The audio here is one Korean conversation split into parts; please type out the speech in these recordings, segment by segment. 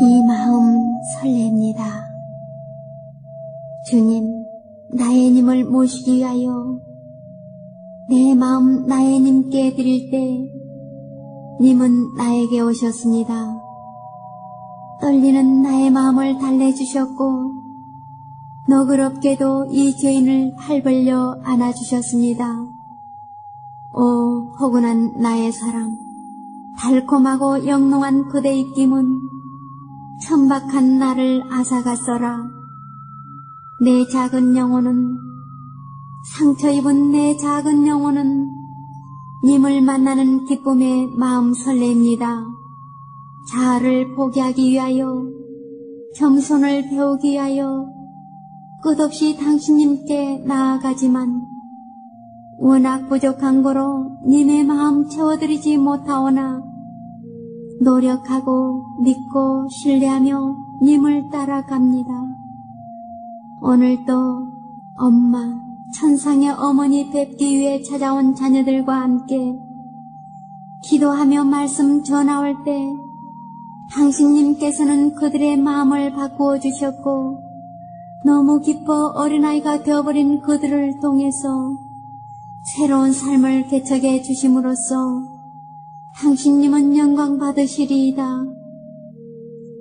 이 마음 설렙니다. 주님, 나의 님을 모시기 위하여 내 마음 나의 님께 드릴 때 님은 나에게 오셨습니다. 떨리는 나의 마음을 달래주셨고 너그럽게도 이 죄인을 팔 벌려 안아주셨습니다. 오 포근한 나의 사랑 달콤하고 영롱한 그대 입김은 천박한 나를 앗아갔어라. 내 작은 영혼은 상처 입은 내 작은 영혼은 님을 만나는 기쁨에 마음 설렙니다. 자아를 포기하기 위하여 겸손을 배우기 위하여 끝없이 당신님께 나아가지만 워낙 부족한 거로 님의 마음 채워드리지 못하오나 노력하고 믿고 신뢰하며 님을 따라갑니다. 오늘도 엄마, 천상의 어머니 뵙기 위해 찾아온 자녀들과 함께 기도하며 말씀 전하올 때 당신님께서는 그들의 마음을 바꾸어 주셨고 너무 기뻐 어린아이가 되어버린 그들을 통해서 새로운 삶을 개척해 주심으로써 당신님은 영광 받으시리이다.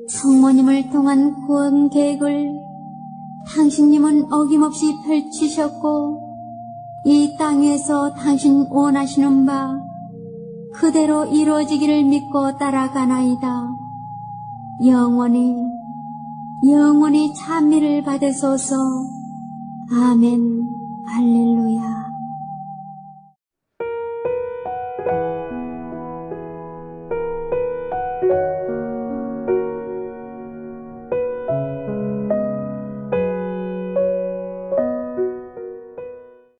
성모님을 통한 구원 계획을 당신님은 어김없이 펼치셨고 이 땅에서 당신 원하시는 바 그대로 이루어지기를 믿고 따라가나이다. 영원히 영원히 찬미를 받으소서. 아멘. 할렐루야.